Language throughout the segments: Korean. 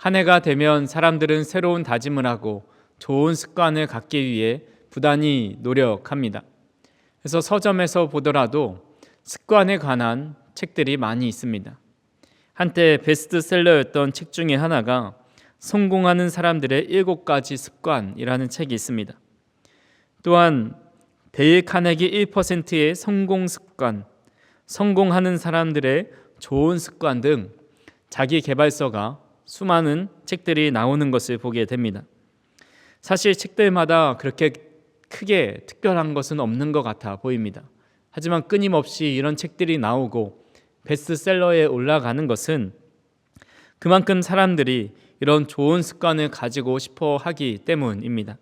한 해가 되면 사람들은 새로운 다짐을 하고 좋은 습관을 갖기 위해 부단히 노력합니다. 그래서 서점에서 보더라도 습관에 관한 책들이 많이 있습니다. 한때 베스트셀러였던 책 중에 하나가 성공하는 사람들의 일곱 가지 습관이라는 책이 있습니다. 또한 데일 카네기 1%의 성공 습관, 성공하는 사람들의 좋은 습관 등 자기 개발서가 수많은 책들이 나오는 것을 보게 됩니다. 사실 책들마다 그렇게 크게 특별한 것은 없는 것 같아 보입니다. 하지만 끊임없이 이런 책들이 나오고 베스트셀러에 올라가는 것은 그만큼 사람들이 이런 좋은 습관을 가지고 싶어 하기 때문입니다.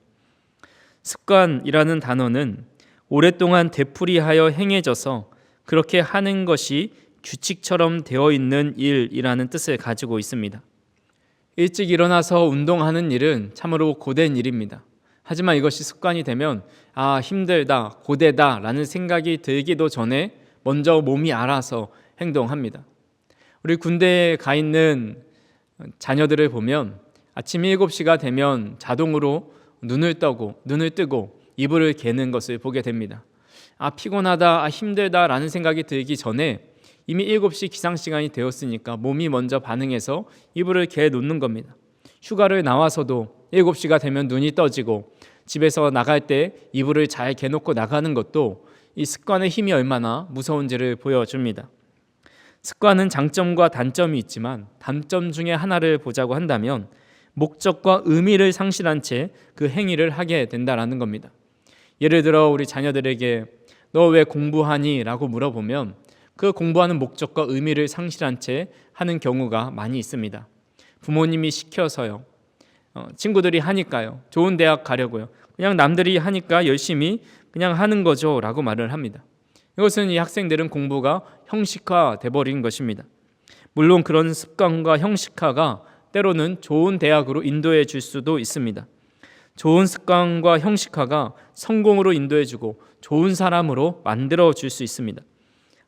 습관이라는 단어는 오랫동안 되풀이하여 행해져서 그렇게 하는 것이 규칙처럼 되어 있는 일이라는 뜻을 가지고 있습니다. 일찍 일어나서 운동하는 일은 참으로 고된 일입니다. 하지만 이것이 습관이 되면 아, 힘들다, 고되다 라는 생각이 들기도 전에 먼저 몸이 알아서 행동합니다. 우리 군대에 가 있는 자녀들을 보면 아침 7시가 되면 자동으로 눈을 떠고 눈을 뜨고 이불을 개는 것을 보게 됩니다. 아 피곤하다, 아 힘들다 라는 생각이 들기 전에 이미 7시 기상 시간이 되었으니까 몸이 먼저 반응해서 이불을 개 놓는 겁니다. 휴가를 나와서도 7시가 되면 눈이 떠지고 집에서 나갈 때 이불을 잘 개놓고 나가는 것도 이 습관의 힘이 얼마나 무서운지를 보여줍니다. 습관은 장점과 단점이 있지만 단점 중에 하나를 보자고 한다면 목적과 의미를 상실한 채 그 행위를 하게 된다라는 겁니다. 예를 들어 우리 자녀들에게 너 왜 공부하니? 라고 물어보면 그 공부하는 목적과 의미를 상실한 채 하는 경우가 많이 있습니다. 부모님이 시켜서요. 어, 친구들이 하니까요. 좋은 대학 가려고요. 그냥 남들이 하니까 열심히 그냥 하는 거죠. 라고 말을 합니다. 이것은 이 학생들은 공부가 형식화돼 버린 것입니다. 물론 그런 습관과 형식화가 때로는 좋은 대학으로 인도해 줄 수도 있습니다. 좋은 습관과 형식화가 성공으로 인도해 주고 좋은 사람으로 만들어 줄 수 있습니다.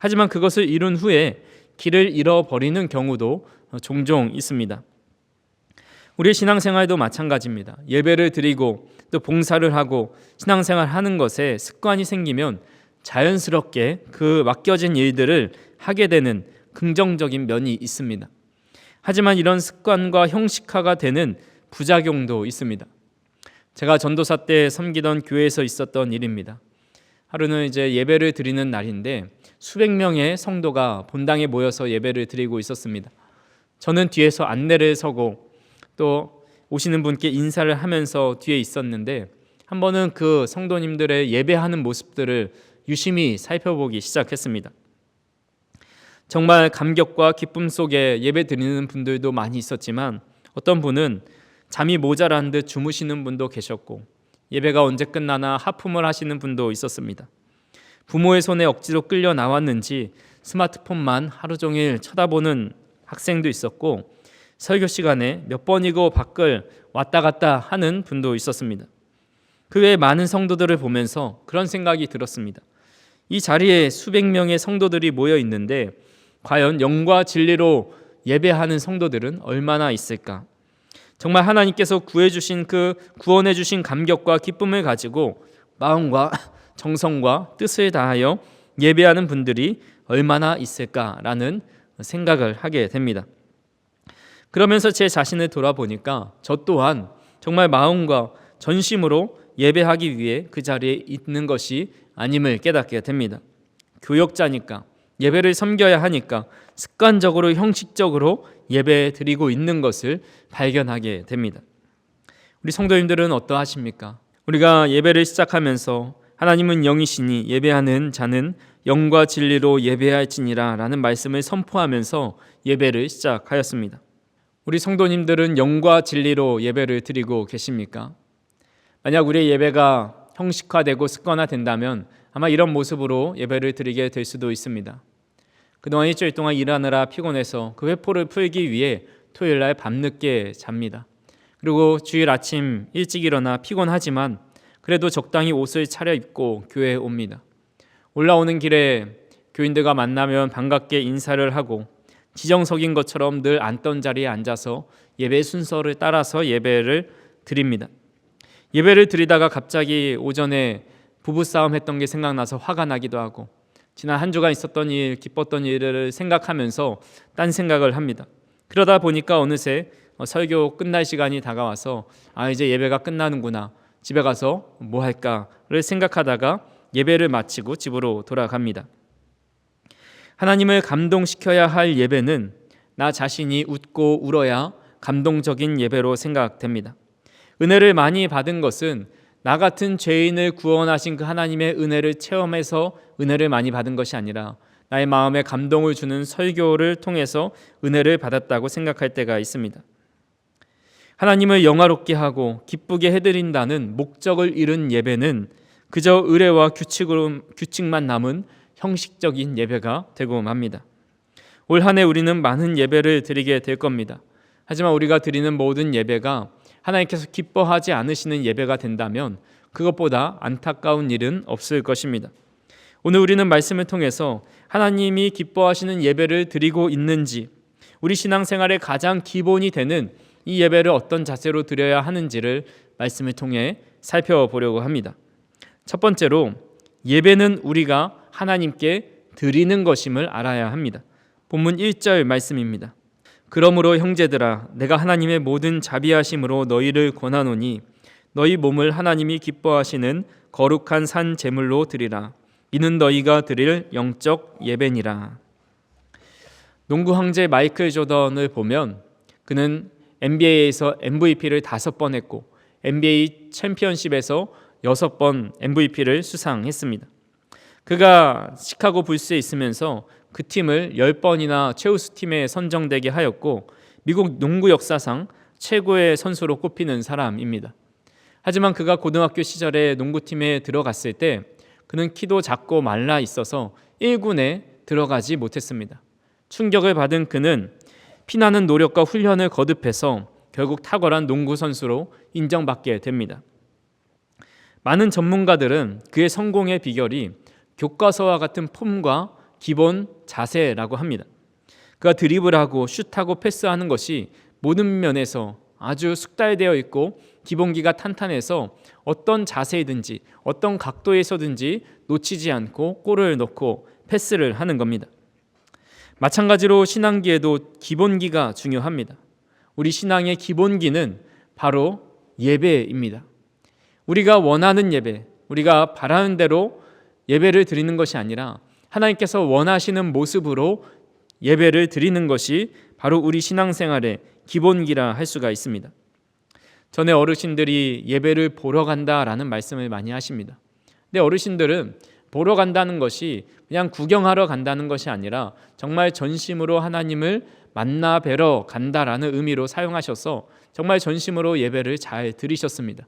하지만 그것을 이룬 후에 길을 잃어버리는 경우도 종종 있습니다. 우리 신앙생활도 마찬가지입니다. 예배를 드리고 또 봉사를 하고 신앙생활 하는 것에 습관이 생기면 자연스럽게 그 맡겨진 일들을 하게 되는 긍정적인 면이 있습니다. 하지만 이런 습관과 형식화가 되는 부작용도 있습니다. 제가 전도사 때 섬기던 교회에서 있었던 일입니다. 하루는 이제 예배를 드리는 날인데 수백 명의 성도가 본당에 모여서 예배를 드리고 있었습니다. 저는 뒤에서 안내를 서고 또 오시는 분께 인사를 하면서 뒤에 있었는데 한 번은 그 성도님들의 예배하는 모습들을 유심히 살펴보기 시작했습니다. 정말 감격과 기쁨 속에 예배 드리는 분들도 많이 있었지만 어떤 분은 잠이 모자란 듯 주무시는 분도 계셨고 예배가 언제 끝나나 하품을 하시는 분도 있었습니다. 부모의 손에 억지로 끌려 나왔는지 스마트폰만 하루 종일 쳐다보는 학생도 있었고 설교 시간에 몇 번이고 밖을 왔다 갔다 하는 분도 있었습니다. 그 외에 많은 성도들을 보면서 그런 생각이 들었습니다. 이 자리에 수백 명의 성도들이 모여 있는데 과연 영과 진리로 예배하는 성도들은 얼마나 있을까? 정말 하나님께서 구해 주신 그 구원해 주신 감격과 기쁨을 가지고 마음과 정성과 뜻을 다하여 예배하는 분들이 얼마나 있을까라는 생각을 하게 됩니다. 그러면서 제 자신을 돌아보니까 저 또한 정말 마음과 전심으로 예배하기 위해 그 자리에 있는 것이 아님을 깨닫게 됩니다. 교역자니까 예배를 섬겨야 하니까 습관적으로 형식적으로 예배 드리고 있는 것을 발견하게 됩니다. 우리 성도님들은 어떠하십니까? 우리가 예배를 시작하면서 하나님은 영이시니 예배하는 자는 영과 진리로 예배할지니라 라는 말씀을 선포하면서 예배를 시작하였습니다. 우리 성도님들은 영과 진리로 예배를 드리고 계십니까? 만약 우리의 예배가 형식화되고 습관화된다면 아마 이런 모습으로 예배를 드리게 될 수도 있습니다. 그동안 일주일 동안 일하느라 피곤해서 그 회포를 풀기 위해 토요일 날 밤늦게 잡니다. 그리고 주일 아침 일찍 일어나 피곤하지만 그래도 적당히 옷을 차려입고 교회에 옵니다. 올라오는 길에 교인들과 만나면 반갑게 인사를 하고 지정석인 것처럼 늘 앉던 자리에 앉아서 예배 순서를 따라서 예배를 드립니다. 예배를 드리다가 갑자기 오전에 부부 싸움 했던 게 생각나서 화가 나기도 하고 지난 한 주간 있었던 일, 기뻤던 일을 생각하면서 딴 생각을 합니다. 그러다 보니까 어느새 어, 설교 끝날 시간이 다가와서 아 이제 예배가 끝나는구나. 집에 가서 뭐 할까를 생각하다가 예배를 마치고 집으로 돌아갑니다. 하나님을 감동시켜야 할 예배는 나 자신이 웃고 울어야 감동적인 예배로 생각됩니다. 은혜를 많이 받은 것은 나 같은 죄인을 구원하신 그 하나님의 은혜를 체험해서 은혜를 많이 받은 것이 아니라 나의 마음에 감동을 주는 설교를 통해서 은혜를 받았다고 생각할 때가 있습니다. 하나님을 영화롭게 하고 기쁘게 해드린다는 목적을 잃은 예배는 그저 의례와 규칙으로 규칙만 남은 형식적인 예배가 되고 맙니다. 올 한 해 우리는 많은 예배를 드리게 될 겁니다. 하지만 우리가 드리는 모든 예배가 하나님께서 기뻐하지 않으시는 예배가 된다면 그것보다 안타까운 일은 없을 것입니다. 오늘 우리는 말씀을 통해서 하나님이 기뻐하시는 예배를 드리고 있는지 우리 신앙생활의 가장 기본이 되는 이 예배를 어떤 자세로 드려야 하는지를 말씀을 통해 살펴보려고 합니다. 첫 번째로 예배는 우리가 하나님께 드리는 것임을 알아야 합니다. 본문 1절 말씀입니다. 그러므로 형제들아 내가 하나님의 모든 자비하심으로 너희를 권하노니 너희 몸을 하나님이 기뻐하시는 거룩한 산 제물로 드리라 이는 너희가 드릴 영적 예배니라. 농구 황제 마이클 조던을 보면 그는 NBA에서 MVP를 다섯 번 했고 NBA 챔피언십에서 여섯 번 MVP를 수상했습니다. 그가 시카고 불스에 있으면서 그 팀을 10번이나 최우수 팀에 선정되게 하였고 미국 농구 역사상 최고의 선수로 꼽히는 사람입니다. 하지만 그가 고등학교 시절에 농구팀에 들어갔을 때 그는 키도 작고 말라 있어서 1군에 들어가지 못했습니다. 충격을 받은 그는 피나는 노력과 훈련을 거듭해서 결국 탁월한 농구 선수로 인정받게 됩니다. 많은 전문가들은 그의 성공의 비결이 교과서와 같은 폼과 기본 자세라고 합니다. 그가 드리블하고 슛하고 패스하는 것이 모든 면에서 아주 숙달되어 있고 기본기가 탄탄해서 어떤 자세이든지 어떤 각도에서든지 놓치지 않고 골을 넣고 패스를 하는 겁니다. 마찬가지로 신앙기에도 기본기가 중요합니다. 우리 신앙의 기본기는 바로 예배입니다. 우리가 원하는 예배, 우리가 바라는 대로 예배를 드리는 것이 아니라 하나님께서 원하시는 모습으로 예배를 드리는 것이 바로 우리 신앙생활의 기본기라 할 수가 있습니다. 전에 어르신들이 예배를 보러 간다라는 말씀을 많이 하십니다. 근데 어르신들은 보러 간다는 것이 그냥 구경하러 간다는 것이 아니라 정말 전심으로 하나님을 만나 뵈러 간다라는 의미로 사용하셔서 정말 전심으로 예배를 잘 드리셨습니다.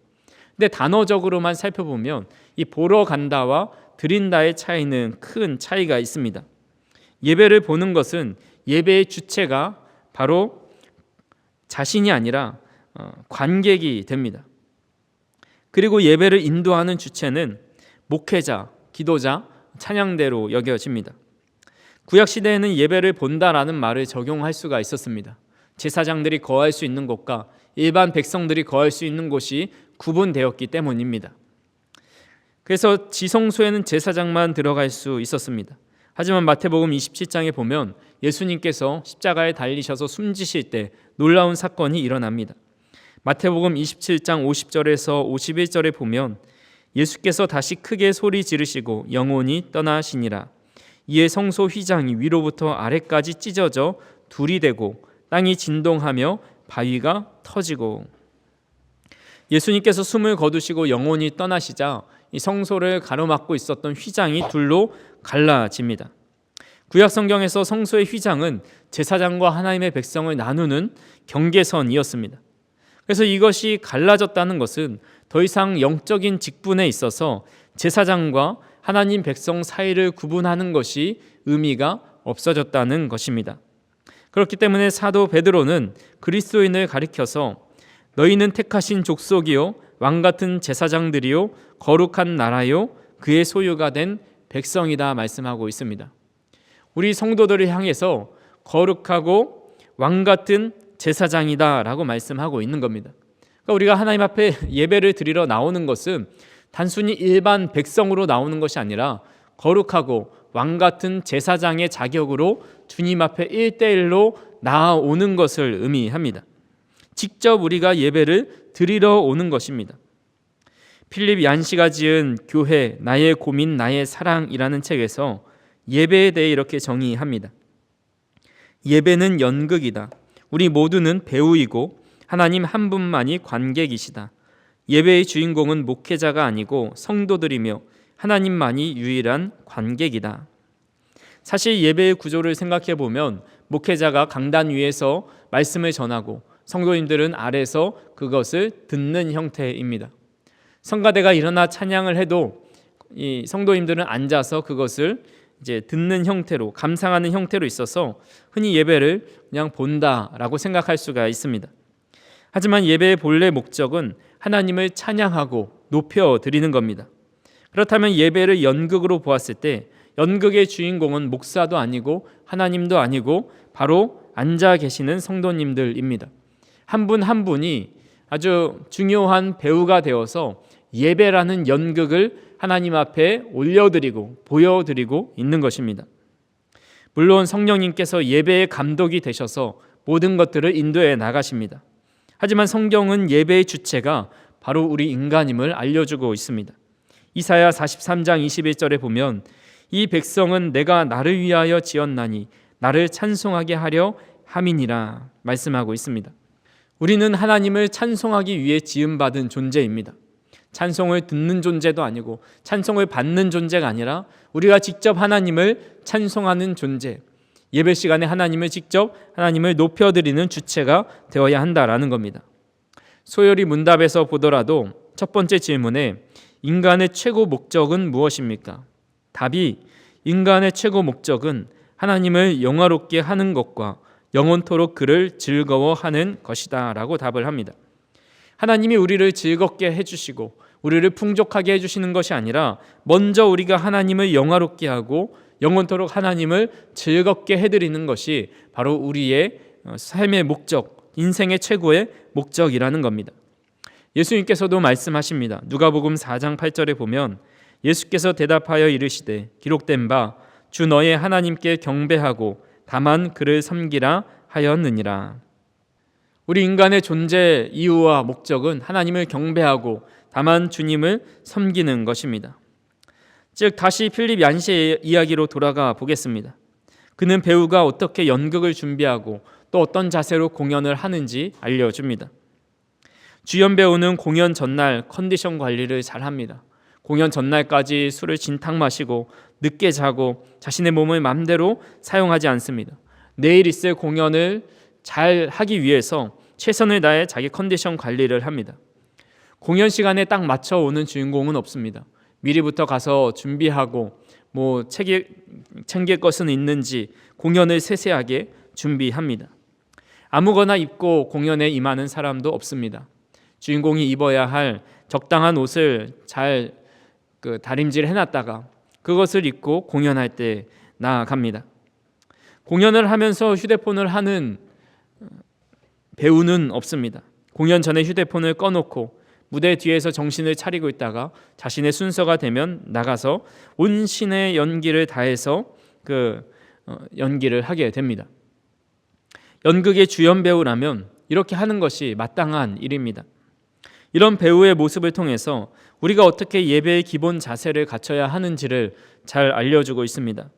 근데 단어적으로만 살펴보면 이 보러 간다와 드린다의 차이는 큰 차이가 있습니다. 예배를 보는 것은 예배의 주체가 바로 자신이 아니라 어, 관객이 됩니다. 그리고 예배를 인도하는 주체는 목회자, 기도자, 찬양대로 여겨집니다. 구약 시대에는 예배를 본다라는 말을 적용할 수가 있었습니다. 제사장들이 거할 수 있는 곳과 일반 백성들이 거할 수 있는 곳이 구분되었기 때문입니다. 그래서 지성소에는 제사장만 들어갈 수 있었습니다. 하지만 마태복음 27장에 보면 예수님께서 십자가에 달리셔서 숨지실 때 놀라운 사건이 일어납니다. 마태복음 27장 50절에서 51절에 보면 예수께서 다시 크게 소리 지르시고 영혼이 떠나시니라. 이에 성소 휘장이 위로부터 아래까지 찢어져 둘이 되고 땅이 진동하며 바위가 터지고 예수님께서 숨을 거두시고 영혼이 떠나시자 이 성소를 가로막고 있었던 휘장이 둘로 갈라집니다. 구약 성경에서 성소의 휘장은 제사장과 하나님의 백성을 나누는 경계선이었습니다. 그래서 이것이 갈라졌다는 것은 더 이상 영적인 직분에 있어서 제사장과 하나님 백성 사이를 구분하는 것이 의미가 없어졌다는 것입니다. 그렇기 때문에 사도 베드로는 그리스도인을 가리켜서 너희는 택하신 족속이요 왕 같은 제사장들이요 거룩한 나라요 그의 소유가 된 백성이다 말씀하고 있습니다. 우리 성도들을 향해서 거룩하고 왕 같은 제사장이다라고 말씀하고 있는 겁니다. 그러니까 우리가 하나님 앞에 예배를 드리러 나오는 것은 단순히 일반 백성으로 나오는 것이 아니라 거룩하고 왕 같은 제사장의 자격으로 주님 앞에 일대일로 나아오는 것을 의미합니다. 직접 우리가 예배를 드리러 오는 것입니다. 필립 얀시가 지은 교회 나의 고민 나의 사랑이라는 책에서 예배에 대해 이렇게 정의합니다. 예배는 연극이다. 우리 모두는 배우이고 하나님 한 분만이 관객이시다. 예배의 주인공은 목회자가 아니고 성도들이며 하나님만이 유일한 관객이다. 사실 예배의 구조를 생각해 보면 목회자가 강단 위에서 말씀을 전하고 성도님들은 아래서 그것을 듣는 형태입니다. 성가대가 일어나 찬양을 해도 이 성도님들은 앉아서 그것을 이제 듣는 형태로 감상하는 형태로 있어서 흔히 예배를 그냥 본다라고 생각할 수가 있습니다. 하지만 예배의 본래 목적은 하나님을 찬양하고 높여 드리는 겁니다. 그렇다면 예배를 연극으로 보았을 때 연극의 주인공은 목사도 아니고 하나님도 아니고 바로 앉아 계시는 성도님들입니다. 한분한 분이 아주 중요한 배우가 되어서 예배라는 연극을 하나님 앞에 올려드리고 보여드리고 있는 것입니다. 물론 성령님께서 예배의 감독이 되셔서 모든 것들을 인도해 나가십니다. 하지만 성경은 예배의 주체가 바로 우리 인간임을 알려주고 있습니다. 이사야 43장 21절에 보면 이 백성은 내가 나를 위하여 지었나니 나를 찬송하게 하려 함이니라 말씀하고 있습니다. 우리는 하나님을 찬송하기 위해 지음받은 존재입니다. 찬송을 듣는 존재도 아니고 찬송을 받는 존재가 아니라 우리가 직접 하나님을 찬송하는 존재. 예배 시간에 하나님을 직접 하나님을 높여 드리는 주체가 되어야 한다라는 겁니다. 소열이 문답에서 보더라도 첫 번째 질문에 인간의 최고 목적은 무엇입니까? 답이 인간의 최고 목적은 하나님을 영화롭게 하는 것과 영원토록 그를 즐거워하는 것이다라고 답을 합니다. 하나님이 우리를 즐겁게 해 주시고 우리를 풍족하게 해 주시는 것이 아니라 먼저 우리가 하나님을 영화롭게 하고 영원토록 하나님을 즐겁게 해 드리는 것이 바로 우리의 어, 삶의 목적, 인생의 최고의 목적이라는 겁니다. 예수님께서도 말씀하십니다. 누가복음 4장 8절에 보면 예수께서 대답하여 이르시되 기록된 바 주 너의 하나님께 경배하고 다만 그를 섬기라 하였느니라. 우리 인간의 존재 이유와 목적은 하나님을 경배하고 다만 주님을 섬기는 것입니다. 즉 다시 필립 얀시의 이야기로 돌아가 보겠습니다. 그는 배우가 어떻게 연극을 준비하고 또 어떤 자세로 공연을 하는지 알려줍니다. 주연 배우는 공연 전날 컨디션 관리를 잘 합니다. 공연 전날까지 술을 진탕 마시고 늦게 자고 자신의 몸을 마음대로 사용하지 않습니다. 내일 있을 공연을 잘 하기 위해서 최선을 다해 자기 컨디션 관리를 합니다. 공연 시간에 딱 맞춰 오는 주인공은 없습니다. 미리부터 가서 준비하고 뭐 챙길, 챙길 것은 있는지 공연을 세세하게 준비합니다. 아무거나 입고 공연에 임하는 사람도 없습니다. 주인공이 입어야 할 적당한 옷을 잘 그 다림질 해놨다가 그것을 입고 공연할 때 나아갑니다. 공연을 하면서 휴대폰을 하는 배우는 없습니다. 공연 전에 휴대폰을 꺼놓고 무대 뒤에서 정신을 차리고 있다가 자신의 순서가 되면 나가서 온 신의 연기를 다해서 그 어, 연기를 하게 됩니다. 연극의 주연 배우라면 이렇게 하는 것이 마땅한 일입니다. 이런 배우의 모습을 통해서 우리가 어떻게 예배의 기본 자세를 갖춰야 하는지를 잘 알려주고 있습니다.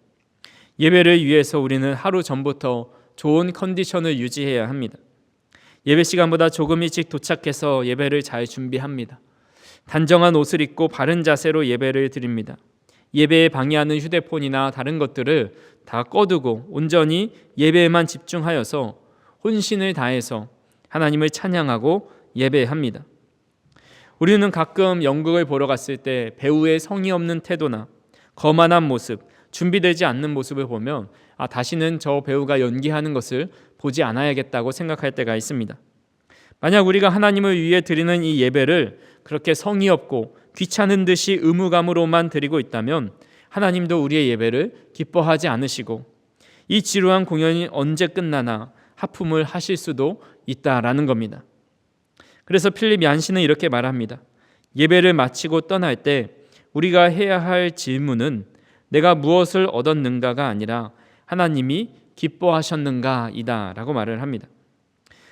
예배를 위해서 우리는 하루 전부터 좋은 컨디션을 유지해야 합니다. 예배 시간보다 조금 일찍 도착해서 예배를 잘 준비합니다. 단정한 옷을 입고 바른 자세로 예배를 드립니다. 예배에 방해하는 휴대폰이나 다른 것들을 다 꺼두고 온전히 예배에만 집중하여서 혼신을 다해서 하나님을 찬양하고 예배합니다. 우리는 가끔 연극을 보러 갔을 때 배우의 성의 없는 태도나 거만한 모습, 준비되지 않는 모습을 보면 아 다시는 저 배우가 연기하는 것을 보지 않아야겠다고 생각할 때가 있습니다. 만약 우리가 하나님을 위해 드리는 이 예배를 그렇게 성의 없고 귀찮은 듯이 의무감으로만 드리고 있다면 하나님도 우리의 예배를 기뻐하지 않으시고 이 지루한 공연이 언제 끝나나 하품을 하실 수도 있다라는 겁니다. 그래서 필립 얀시는 이렇게 말합니다. 예배를 마치고 떠날 때 우리가 해야 할 질문은 내가 무엇을 얻었는가가 아니라 하나님이 기뻐하셨는가이다라고 말을 합니다.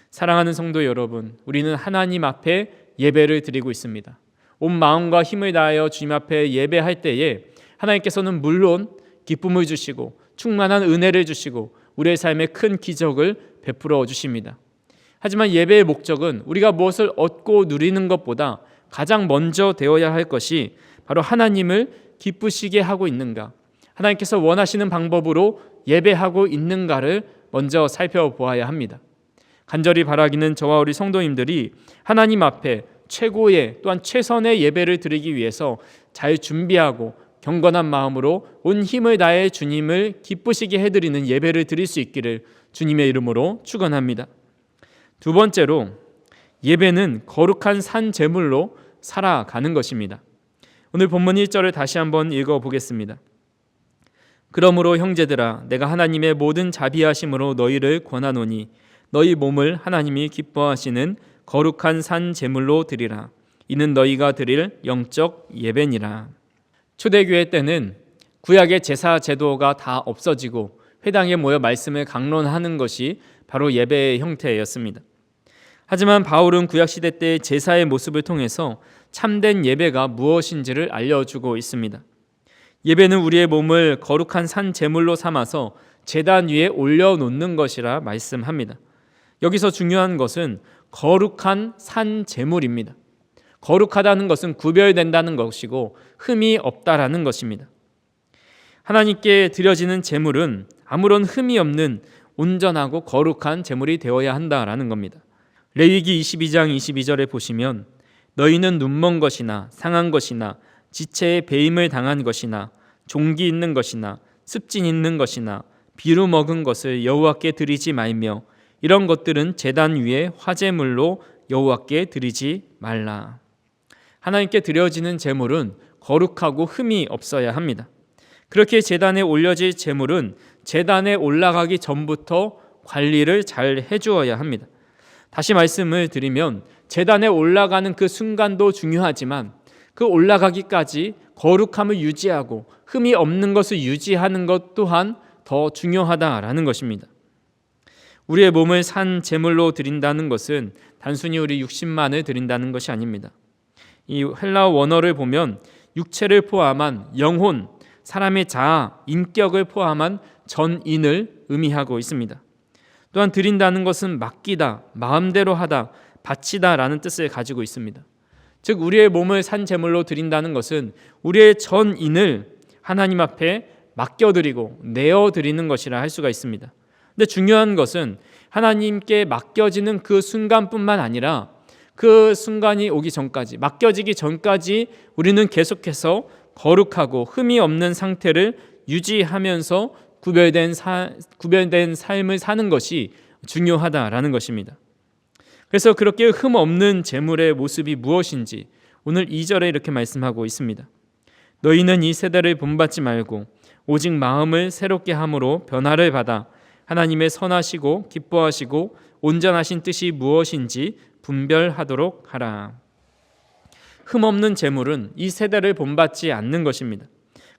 사랑하는 성도 여러분, 우리는 하나님 앞에 예배를 드리고 있습니다. 온 마음과 힘을 다하여 주님 앞에 예배할 때에 하나님께서는 물론 기쁨을 주시고 충만한 은혜를 주시고 우리의 삶에 큰 기적을 베풀어 주십니다. 하지만 예배의 목적은 우리가 무엇을 얻고 누리는 것보다 가장 먼저 되어야 할 것이 바로 하나님을 기쁘시게 하고 있는가, 하나님께서 원하시는 방법으로 예배하고 있는가를 먼저 살펴보아야 합니다. 간절히 바라기는 저와 우리 성도님들이 하나님 앞에 최고의 또한 최선의 예배를 드리기 위해서 잘 준비하고 경건한 마음으로 온 힘을 다해 주님을 기쁘시게 해드리는 예배를 드릴 수 있기를 주님의 이름으로 축원합니다. 두 번째로 예배는 거룩한 산 제물로 살아가는 것입니다. 오늘 본문 1절을 다시 한번 읽어 보겠습니다. 그러므로 형제들아 내가 하나님의 모든 자비하심으로 너희를 권하노니 너희 몸을 하나님이 기뻐하시는 거룩한 산 제물로 드리라 이는 너희가 드릴 영적 예배니라 초대교회 때는 구약의 제사 제도가 다 없어지고 회당에 모여 말씀을 강론하는 것이 바로 예배의 형태였습니다. 하지만 바울은 구약 시대 때 제사의 모습을 통해서 참된 예배가 무엇인지를 알려주고 있습니다. 예배는 우리의 몸을 거룩한 산 제물로 삼아서 제단 위에 올려놓는 것이라 말씀합니다. 여기서 중요한 것은 거룩한 산 제물입니다. 거룩하다는 것은 구별된다는 것이고 흠이 없다라는 것입니다. 하나님께 드려지는 제물은 아무런 흠이 없는 온전하고 거룩한 제물이 되어야 한다라는 겁니다. 레위기 22장 22절에 보시면 너희는 눈먼 것이나 상한 것이나 지체에 배임을 당한 것이나 종기 있는 것이나 습진 있는 것이나 비루 먹은 것을 여호와께 드리지 말며 이런 것들은 제단 위에 화제물로 여호와께 드리지 말라. 하나님께 드려지는 제물은 거룩하고 흠이 없어야 합니다. 그렇게 제단에 올려질 제물은 제단에 올라가기 전부터 관리를 잘 해주어야 합니다. 다시 말씀을 드리면 제단에 올라가는 그 순간도 중요하지만 그 올라가기까지 거룩함을 유지하고 흠이 없는 것을 유지하는 것 또한 더 중요하다라는 것입니다. 우리의 몸을 산 제물로 드린다는 것은 단순히 우리 육신만을 드린다는 것이 아닙니다. 이 헬라어 원어를 보면 육체를 포함한 영혼, 사람의 자아, 인격을 포함한 전인을 의미하고 있습니다. 또한 드린다는 것은 맡기다, 마음대로 하다, 바치다라는 뜻을 가지고 있습니다. 즉 우리의 몸을 산 제물로 드린다는 것은 우리의 전 인을 하나님 앞에 맡겨 드리고 내어 드리는 것이라 할 수가 있습니다. 근데 중요한 것은 하나님께 맡겨지는 그 순간뿐만 아니라 그 순간이 오기 전까지 맡겨지기 전까지 우리는 계속해서 거룩하고 흠이 없는 상태를 유지하면서 구별된 사, 구별된 삶을 사는 것이 중요하다라는 것입니다. 그래서 그렇게 흠 없는 재물의 모습이 무엇인지 오늘 2절에 이렇게 말씀하고 있습니다. 너희는 이 세대를 본받지 말고 오직 마음을 새롭게 함으로 변화를 받아 하나님의 선하시고 기뻐하시고 온전하신 뜻이 무엇인지 분별하도록 하라. 흠없는 재물은 이 세대를 본받지 않는 것입니다.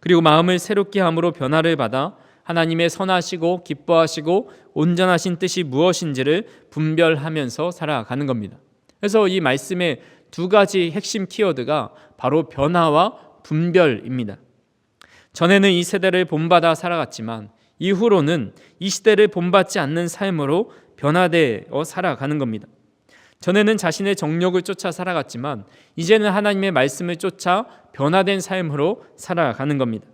그리고 마음을 새롭게 함으로 변화를 받아 하나님의 선하시고 기뻐하시고 온전하신 뜻이 무엇인지를 분별하면서 살아가는 겁니다. 그래서 이 말씀의 두 가지 핵심 키워드가 바로 변화와 분별입니다. 전에는 이 세대를 본받아 살아갔지만 이후로는 이 시대를 본받지 않는 삶으로 변화되어 살아가는 겁니다. 전에는 자신의 정력을 쫓아 살아갔지만 이제는 하나님의 말씀을 쫓아 변화된 삶으로 살아가는 겁니다.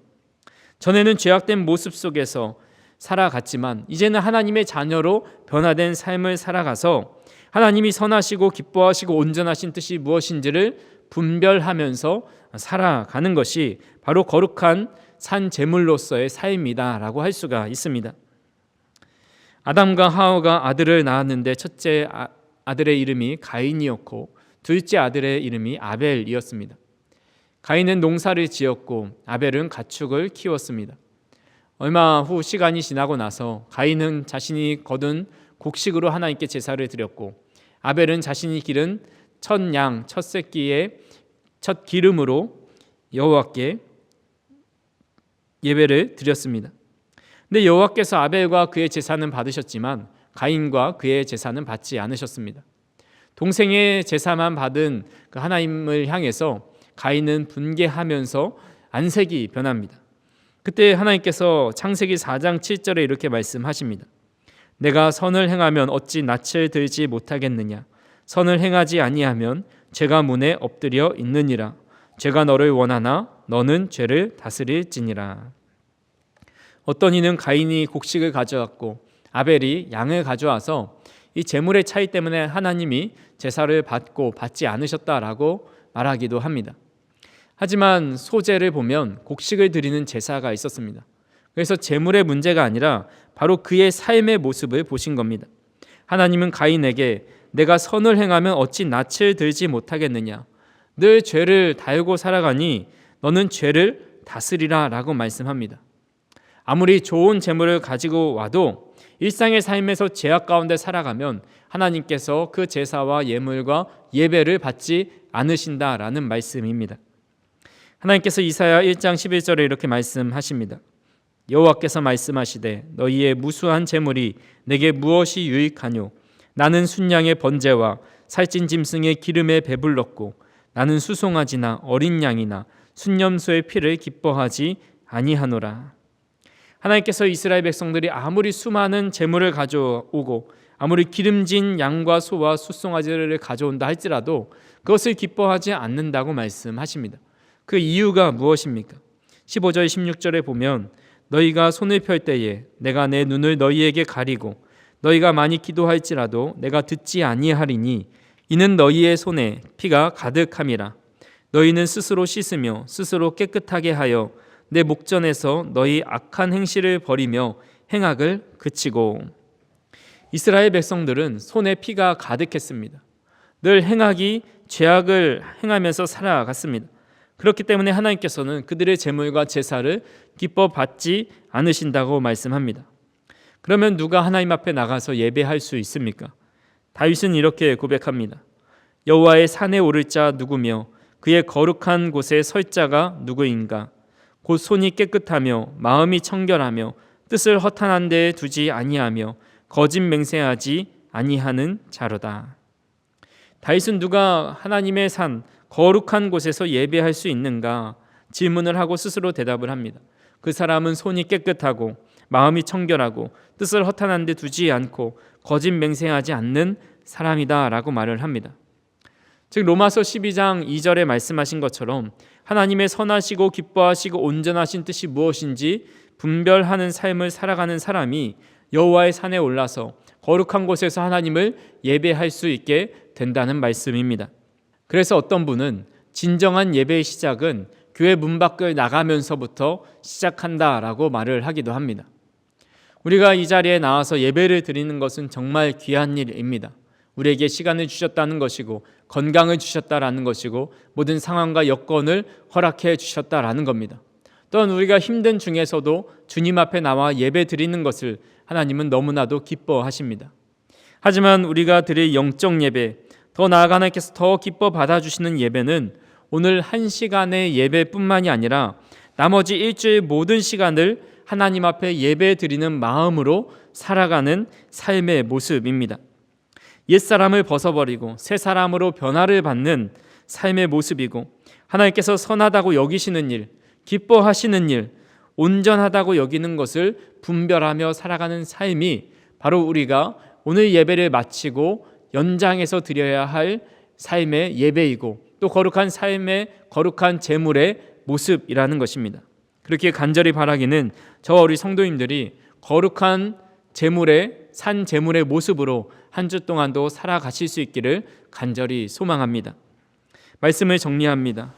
전에는 죄악된 모습 속에서 살아갔지만 이제는 하나님의 자녀로 변화된 삶을 살아가서 하나님이 선하시고 기뻐하시고 온전하신 뜻이 무엇인지를 분별하면서 살아가는 것이 바로 거룩한 산 제물로서의 삶이다라고 할 수가 있습니다. 아담과 하와가 아들을 낳았는데 첫째 아, 아들의 이름이 가인이었고 둘째 아들의 이름이 아벨이었습니다. 가인은 농사를 지었고 아벨은 가축을 키웠습니다. 얼마 후 시간이 지나고 나서 가인은 자신이 거둔 곡식으로 하나님께 제사를 드렸고 아벨은 자신이 기른 첫 양, 첫 새끼의 첫 기름으로 여호와께 예배를 드렸습니다. 근데 여호와께서 아벨과 그의 제사는 받으셨지만 가인과 그의 제사는 받지 않으셨습니다. 동생의 제사만 받은 그 하나님을 향해서 가인은 분개하면서 안색이 변합니다. 그때 하나님께서 창세기 4장 7절에 이렇게 말씀하십니다. 내가 선을 행하면 어찌 낯을 들지 못하겠느냐 선을 행하지 아니하면 죄가 문에 엎드려 있느니라 죄가 너를 원하나 너는 죄를 다스릴지니라 어떤 이는 가인이 곡식을 가져왔고 아벨이 양을 가져와서 이 재물의 차이 때문에 하나님이 제사를 받고 받지 않으셨다라고 말하기도 합니다. 하지만 소제를 보면 곡식을 드리는 제사가 있었습니다. 그래서 재물의 문제가 아니라 바로 그의 삶의 모습을 보신 겁니다. 하나님은 가인에게 내가 선을 행하면 어찌 낯을 들지 못하겠느냐. 늘 죄를 달고 살아가니 너는 죄를 다스리라 라고 말씀합니다. 아무리 좋은 재물을 가지고 와도 일상의 삶에서 죄악 가운데 살아가면 하나님께서 그 제사와 예물과 예배를 받지 않으신다라는 말씀입니다. 하나님께서 이사야 1장 11절에 이렇게 말씀하십니다. 여호와께서 말씀하시되 너희의 무수한 재물이 내게 무엇이 유익하뇨 나는 순양의 번제와 살찐 짐승의 기름에 배불렀고 나는 수송아지나 어린 양이나 순념소의 피를 기뻐하지 아니하노라 하나님께서 이스라엘 백성들이 아무리 수많은 재물을 가져오고 아무리 기름진 양과 소와 수송아지를 가져온다 할지라도 그것을 기뻐하지 않는다고 말씀하십니다. 그 이유가 무엇입니까? 15절 16절에 보면 너희가 손을 펼 때에 내가 내 눈을 너희에게 가리고 너희가 많이 기도할지라도 내가 듣지 아니하리니 이는 너희의 손에 피가 가득함이라 너희는 스스로 씻으며 스스로 깨끗하게 하여 내 목전에서 너희 악한 행실을 버리며 행악을 그치고 이스라엘 백성들은 손에 피가 가득했습니다. 늘 행악이 죄악을 행하면서 살아갔습니다. 그렇기 때문에 하나님께서는 그들의 재물과 제사를 기뻐 받지 않으신다고 말씀합니다. 그러면 누가 하나님 앞에 나가서 예배할 수 있습니까? 다윗은 이렇게 고백합니다. 여호와의 산에 오를 자 누구며 그의 거룩한 곳에 설 자가 누구인가? 곧 손이 깨끗하며 마음이 청결하며 뜻을 허탄한 데에 두지 아니하며 거짓 맹세하지 아니하는 자로다. 다윗은 누가 하나님의 산 거룩한 곳에서 예배할 수 있는가 질문을 하고 스스로 대답을 합니다. 그 사람은 손이 깨끗하고 마음이 청결하고 뜻을 허탄한 데 두지 않고 거짓 맹세하지 않는 사람이다라고 말을 합니다. 즉 로마서 12장 2절에 말씀하신 것처럼 하나님의 선하시고 기뻐하시고 온전하신 뜻이 무엇인지 분별하는 삶을 살아가는 사람이 여호와의 산에 올라서 거룩한 곳에서 하나님을 예배할 수 있게 된다는 말씀입니다. 그래서 어떤 분은 진정한 예배의 시작은 교회 문 밖을 나가면서부터 시작한다라고 말을 하기도 합니다. 우리가 이 자리에 나와서 예배를 드리는 것은 정말 귀한 일입니다. 우리에게 시간을 주셨다는 것이고 건강을 주셨다라는 것이고 모든 상황과 여건을 허락해 주셨다라는 겁니다. 또한 우리가 힘든 중에서도 주님 앞에 나와 예배 드리는 것을 하나님은 너무나도 기뻐하십니다. 하지만 우리가 드릴 영적 예배, 더 나아가 하나님께서 더 기뻐 받아주시는 예배는 오늘 한 시간의 예배뿐만이 아니라 나머지 일주일 모든 시간을 하나님 앞에 예배 드리는 마음으로 살아가는 삶의 모습입니다. 옛사람을 벗어버리고 새 사람으로 변화를 받는 삶의 모습이고 하나님께서 선하다고 여기시는 일, 기뻐하시는 일, 온전하다고 여기는 것을 분별하며 살아가는 삶이 바로 우리가 오늘 예배를 마치고 연장해서 드려야 할 삶의 예배이고 또 거룩한 삶의 거룩한 제물의 모습이라는 것입니다. 그렇게 간절히 바라기는 저와 우리 성도님들이 거룩한 제물의 산 제물의 모습으로 한 주 동안도 살아가실 수 있기를 간절히 소망합니다. 말씀을 정리합니다.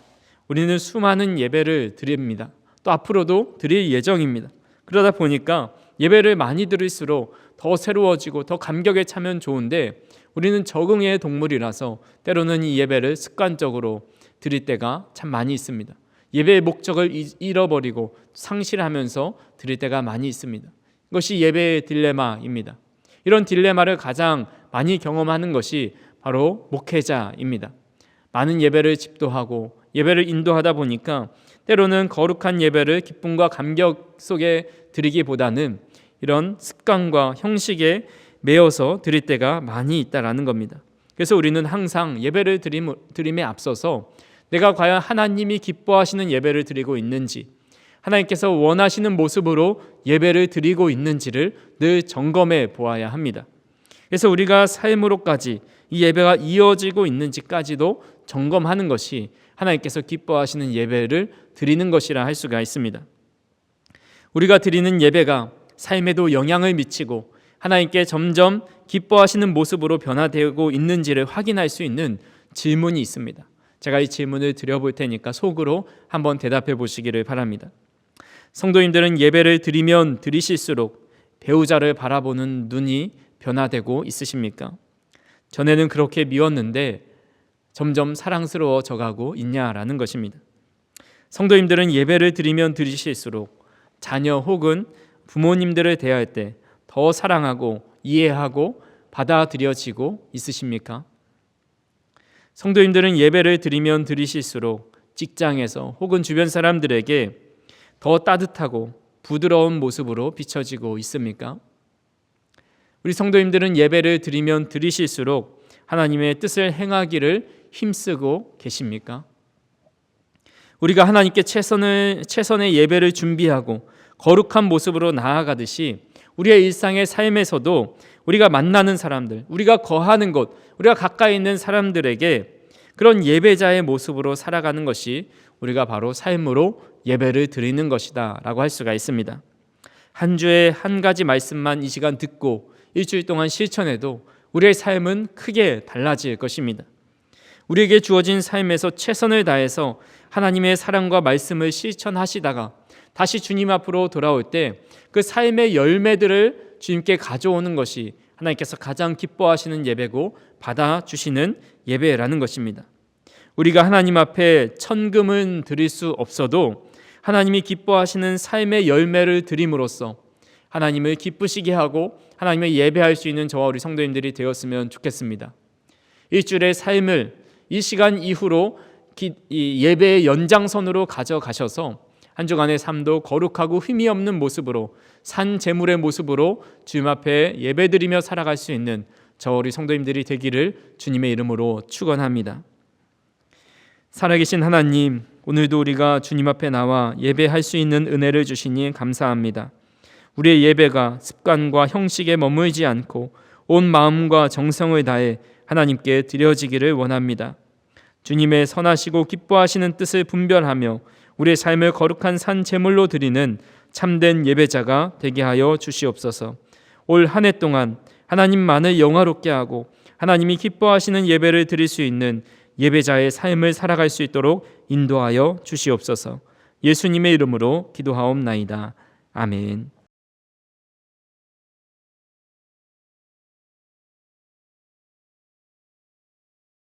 우리는 수많은 예배를 드립니다. 또 앞으로도 드릴 예정입니다. 그러다 보니까 예배를 많이 드릴수록 더 새로워지고 더 감격에 차면 좋은데 우리는 적응의 동물이라서 때로는 이 예배를 습관적으로 드릴 때가 참 많이 있습니다. 예배의 목적을 이- 잃어버리고 상실하면서 드릴 때가 많이 있습니다. 이것이 예배의 딜레마입니다. 이런 딜레마를 가장 많이 경험하는 것이 바로 목회자입니다. 많은 예배를 집도하고 예배를 인도하다 보니까 때로는 거룩한 예배를 기쁨과 감격 속에 드리기보다는 이런 습관과 형식에 매여서 드릴 때가 많이 있다라는 겁니다. 그래서 우리는 항상 예배를 드림, 드림에 앞서서 내가 과연 하나님이 기뻐하시는 예배를 드리고 있는지 하나님께서 원하시는 모습으로 예배를 드리고 있는지를 늘 점검해 보아야 합니다. 그래서 우리가 삶으로까지 이 예배가 이어지고 있는지까지도 점검하는 것이 하나님께서 기뻐하시는 예배를 드리는 것이라 할 수가 있습니다. 우리가 드리는 예배가 삶에도 영향을 미치고 하나님께 점점 기뻐하시는 모습으로 변화되고 있는지를 확인할 수 있는 질문이 있습니다. 제가 이 질문을 드려볼 테니까 속으로 한번 대답해 보시기를 바랍니다. 성도님들은 예배를 드리면 드리실수록 배우자를 바라보는 눈이 변화되고 있으십니까? 전에는 그렇게 미웠는데 점점 사랑스러워져 가고 있냐라는 것입니다. 성도님들은 예배를 드리면 드리실수록 자녀 혹은 부모님들을 대할 때 더 사랑하고 이해하고 받아들여지고 있으십니까? 성도님들은 예배를 드리면 드리실수록 직장에서 혹은 주변 사람들에게 더 따뜻하고 부드러운 모습으로 비춰지고 있습니까? 우리 성도님들은 예배를 드리면 드리실수록 하나님의 뜻을 행하기를 힘쓰고 계십니까? 우리가 하나님께 최선을 최선의 예배를 준비하고 거룩한 모습으로 나아가듯이 우리의 일상의 삶에서도 우리가 만나는 사람들, 우리가 거하는 곳, 우리가 가까이 있는 사람들에게 그런 예배자의 모습으로 살아가는 것이 우리가 바로 삶으로 예배를 드리는 것이다라고 할 수가 있습니다. 한 주에 한 가지 말씀만 이 시간 듣고 일주일 동안 실천해도 우리의 삶은 크게 달라질 것입니다. 우리에게 주어진 삶에서 최선을 다해서 하나님의 사랑과 말씀을 실천하시다가 다시 주님 앞으로 돌아올 때 그 삶의 열매들을 주님께 가져오는 것이 하나님께서 가장 기뻐하시는 예배고 받아 주시는 예배라는 것입니다. 우리가 하나님 앞에 천금은 드릴 수 없어도 하나님이 기뻐하시는 삶의 열매를 드림으로써 하나님을 기쁘시게 하고 하나님을 예배할 수 있는 저와 우리 성도님들이 되었으면 좋겠습니다. 일주일의 삶을 이 시간 이후로 예배의 연장선으로 가져가셔서 한 주간의 삶도 거룩하고 흠이 없는 모습으로 산 제물의 모습으로 주님 앞에 예배드리며 살아갈 수 있는 저 우리 성도님들이 되기를 주님의 이름으로 축원합니다. 살아계신 하나님, 오늘도 우리가 주님 앞에 나와 예배할 수 있는 은혜를 주시니 감사합니다. 우리의 예배가 습관과 형식에 머물지 않고 온 마음과 정성을 다해 하나님께 드려지기를 원합니다. 주님의 선하시고 기뻐하시는 뜻을 분별하며 우리의 삶을 거룩한 산 제물로 드리는 참된 예배자가 되게 하여 주시옵소서. 올 한 해 동안 하나님만을 영화롭게 하고 하나님이 기뻐하시는 예배를 드릴 수 있는 예배자의 삶을 살아갈 수 있도록 인도하여 주시옵소서. 예수님의 이름으로 기도하옵나이다. 아멘.